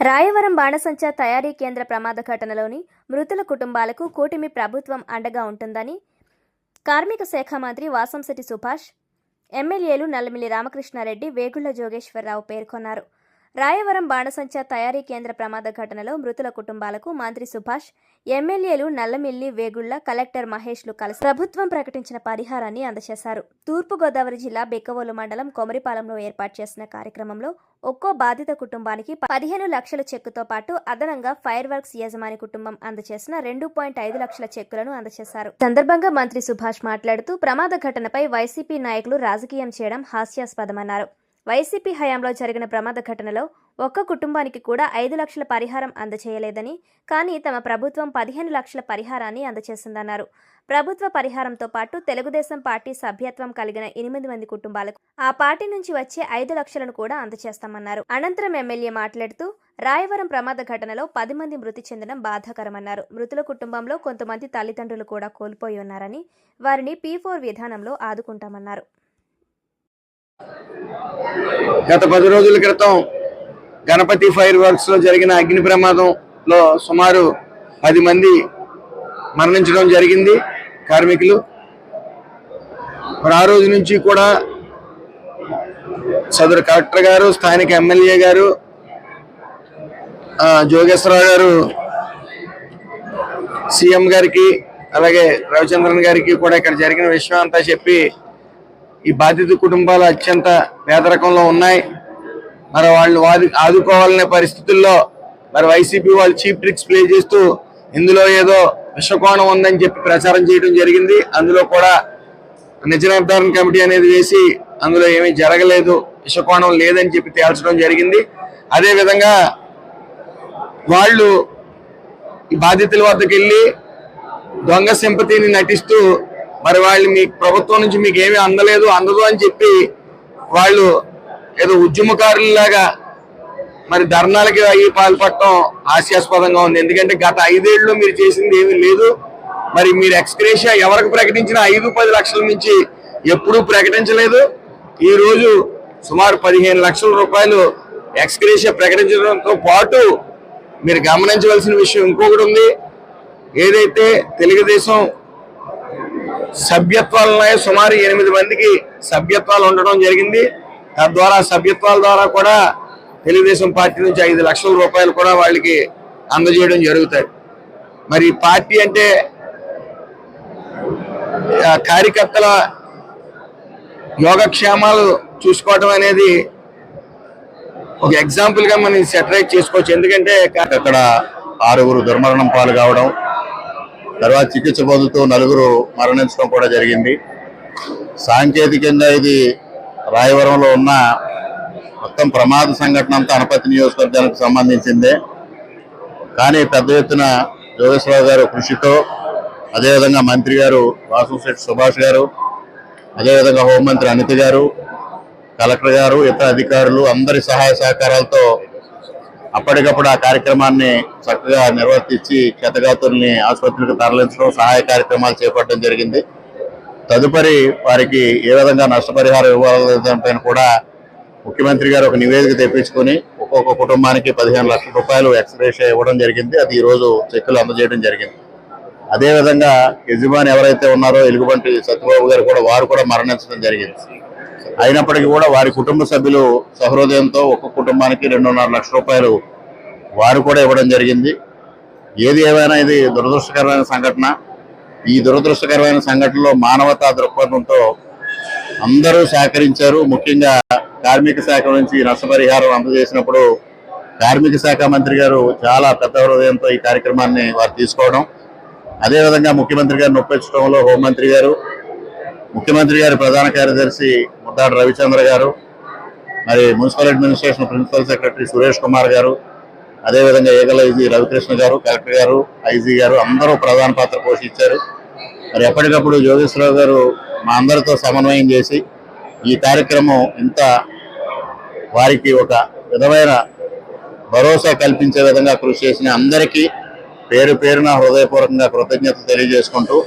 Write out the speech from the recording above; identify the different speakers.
Speaker 1: రాయవరం బాణసంచా తయారీ కేంద్ర ప్రమాద ఘటనలోని మృతుల కుటుంబాలకు కూటమి ప్రభుత్వం అండగా ఉంటుందని కార్మిక శాఖ మంత్రి వాసంశెట్టి సుభాష్ ఎమ్మెల్యేలు నల్లమిల్లి రామకృష్ణారెడ్డి వేగుళ్ళ జోగేశ్వరరావు పేర్కొన్నారు. రాయవరం బాణసంచా తయారీ కేంద్ర ప్రమాద ఘటనలో మృతుల కుటుంబాలకు మంత్రి సుభాష్ ఎమ్మెల్యేలు నల్లమిల్లి వేగుళ్ళ కలెక్టర్ మహేష్లు కలిసి ప్రభుత్వం ప్రకటించిన పరిహారాన్ని అందజేశారు. తూర్పుగోదావరి జిల్లా బెక్కవోలు మండలం కొమరిపాలెంలో ఏర్పాటు చేసిన కార్యక్రమంలో ఒక్కో బాధిత కుటుంబానికి పదిహేను లక్షల చెక్కుతో పాటు అదనంగా ఫైర్ వర్క్స్ యజమాని కుటుంబం అందజేసిన రెండు పాయింట్ ఐదు లక్షల చెక్కులను అందజేశారు. సందర్భంగా మంత్రి సుభాష్ మాట్లాడుతూ ప్రమాద ఘటనపై వైసీపీ నాయకులు రాజకీయం చేయడం హాస్యాస్పదమన్నారు. వైసీపీ హయాంలో జరిగిన ప్రమాద ఘటనలో ఒక్క కుటుంబానికి కూడా ఐదు లక్షల పరిహారం అందచేయలేదని కానీ తమ ప్రభుత్వం పదిహేను లక్షల పరిహారాన్ని అందచేసిందన్నారు. ప్రభుత్వ పరిహారంతో పాటు తెలుగుదేశం పార్టీ సభ్యత్వం కలిగిన ఎనిమిది మంది కుటుంబాలకు ఆ పార్టీ నుంచి వచ్చే ఐదు లక్షలను కూడా అందచేస్తామన్నారు. అనంతరం ఎమ్మెల్యే మాట్లాడుతూ రాయవరం ప్రమాద ఘటనలో పది మంది మృతి చెందడం బాధాకరమన్నారు. మృతుల కుటుంబంలో కొంతమంది తల్లిదండ్రులు కూడా కోల్పోయి ఉన్నారని వారిని పీ ఫోర్ విధానంలో ఆదుకుంటామన్నారు.
Speaker 2: గత పది రోజుల క్రితం గణపతి ఫైర్ వర్క్స్లో జరిగిన అగ్ని ప్రమాదంలో సుమారు పది మంది మరణించడం జరిగింది కార్మికులు. మరి ఆ రోజు నుంచి కూడా సదరు కలెక్టర్ గారు స్థానిక ఎమ్మెల్యే గారు జోగేశ్వరరావు గారు సీఎం గారికి అలాగే రవిచంద్రన్ గారికి కూడా ఇక్కడ జరిగిన విషయం అంతా చెప్పి ఈ బాధిత కుటుంబాలు అత్యంత పేదరికంలో ఉన్నాయి. మరి వాళ్ళు వారి ఆదుకోవాలనే పరిస్థితుల్లో మరి వైసీపీ వాళ్ళు చీప్ ట్రిక్స్ ప్లే చేస్తూ ఇందులో ఏదో విషకోణం ఉందని చెప్పి ప్రచారం చేయడం జరిగింది. అందులో కూడా నిజ నిర్ధారణ కమిటీ అనేది వేసి అందులో ఏమీ జరగలేదు విషకోణం లేదని చెప్పి తేల్చడం జరిగింది. అదేవిధంగా వాళ్ళు ఈ బాధితుల వద్దకు వెళ్ళి దొంగ సింపతిని నటిస్తూ మరి వాళ్ళు మీ ప్రభుత్వం నుంచి మీకు ఏమీ అందలేదు అందదు అని చెప్పి వాళ్ళు ఏదో ఉద్యమకారులలాగా మరి ధర్నాలకి అయ్యి పాల్పడటం హాస్యాస్పదంగా ఉంది. ఎందుకంటే గత ఐదేళ్ళు మీరు చేసింది ఏమీ లేదు. మరి మీరు ఎక్స్క్రేషియా ఎవరికి ప్రకటించిన ఐదు పది లక్షల నుంచి ఎప్పుడూ ప్రకటించలేదు. ఈ రోజు సుమారు పదిహేను లక్షల రూపాయలు ఎక్స్క్రేషియా ప్రకటించడంతో పాటు మీరు గమనించవలసిన విషయం ఇంకొకటి ఉంది. ఏదైతే తెలుగుదేశం సభ్యత్వాలు సుమారు ఎనిమిది మందికి సభ్యత్వాలు ఉండడం జరిగింది. తద్వారా సభ్యత్వాల ద్వారా కూడా తెలుగుదేశం పార్టీ నుంచి ఐదు లక్షల రూపాయలు కూడా వాళ్ళకి అందజేయడం జరుగుతాయి. మరి పార్టీ అంటే కార్యకర్తల యోగక్షేమాలు చూసుకోవటం అనేది ఒక ఎగ్జాంపుల్గా మనం సెటరైజ్ చేసుకోవచ్చు. ఎందుకంటే
Speaker 3: అక్కడ ఆరుగురు దుర్మరణం పాలు కావడం తర్వాత చికిత్స పొందుతూ నలుగురు మరణించడం కూడా జరిగింది. సాంకేతికంగా ఇది రాయవరంలో ఉన్న మొత్తం ప్రమాద సంఘటన అంతా అనపతి నియోజకవర్గానికి సంబంధించిందే. కానీ పెద్ద ఎత్తున జోగేశ్వరరావు గారు కృషితో అదేవిధంగా మంత్రి గారు వాసుశెట్టి సుభాష్ గారు అదేవిధంగా హోంమంత్రి అనిత గారు కలెక్టర్ గారు ఇతర అధికారులు అందరి సహాయ సహకారాలతో అప్పటికప్పుడు ఆ కార్యక్రమాన్ని చక్కగా నిర్వర్తించి క్షతగాతుల్ని ఆసుపత్రికి తరలించడం సహాయ కార్యక్రమాలు చేపట్టడం జరిగింది. తదుపరి వారికి ఏ విధంగా నష్టపరిహారం ఇవ్వాలనే కూడా ముఖ్యమంత్రి గారు ఒక నివేదిక తెప్పించుకొని ఒక్కొక్క కుటుంబానికి పదిహేను లక్షల రూపాయలు ఎక్స్ప్రెస్ ఇవ్వడం జరిగింది. అది ఈరోజు చెక్కులు అందజేయడం జరిగింది. అదేవిధంగా యజమాని ఎవరైతే ఉన్నారో ఎలుగుబంటి సత్యబాబు గారు కూడా వారు కూడా మరణించడం జరిగింది. అయినప్పటికీ కూడా వారి కుటుంబ సభ్యులు సహృదయంతో ఒక్క కుటుంబానికి రెండున్నర లక్షల రూపాయలు వారు కూడా ఇవ్వడం జరిగింది. ఏది ఏమైనా ఇది దురదృష్టకరమైన సంఘటన. ఈ దురదృష్టకరమైన సంఘటనలో మానవతా దృక్పథంతో అందరూ సహకరించారు. ముఖ్యంగా కార్మిక శాఖ నుంచి నష్టపరిహారం అందజేసినప్పుడు కార్మిక శాఖ మంత్రి గారు చాలా పెద్ద హృదయంతో ఈ కార్యక్రమాన్ని వారు తీసుకోవడం. అదేవిధంగా ముఖ్యమంత్రి గారు నొప్పించడంలో హోంమంత్రి గారు ముఖ్యమంత్రి గారి ప్రధాన కార్యదర్శి ముద్దాడు రవిచంద్ర గారు మరి municipal administration principal secretary Suresh Kumar garu అదేవిధంగా ఏగల ఐజీ రవికృష్ణ గారు కలెక్టర్ గారు ఐజీ గారు అందరూ ప్రధాన పాత్ర పోషించారు. మరి ఎప్పటికప్పుడు జోగేశ్వరరావు గారు మా అందరితో సమన్వయం చేసి ఈ కార్యక్రమం ఇంత వారికి ఒక విధమైన భరోసా కల్పించే విధంగా కృషి చేసిన అందరికీ పేరు పేరున హృదయపూర్వకంగా కృతజ్ఞత తెలియజేసుకుంటూ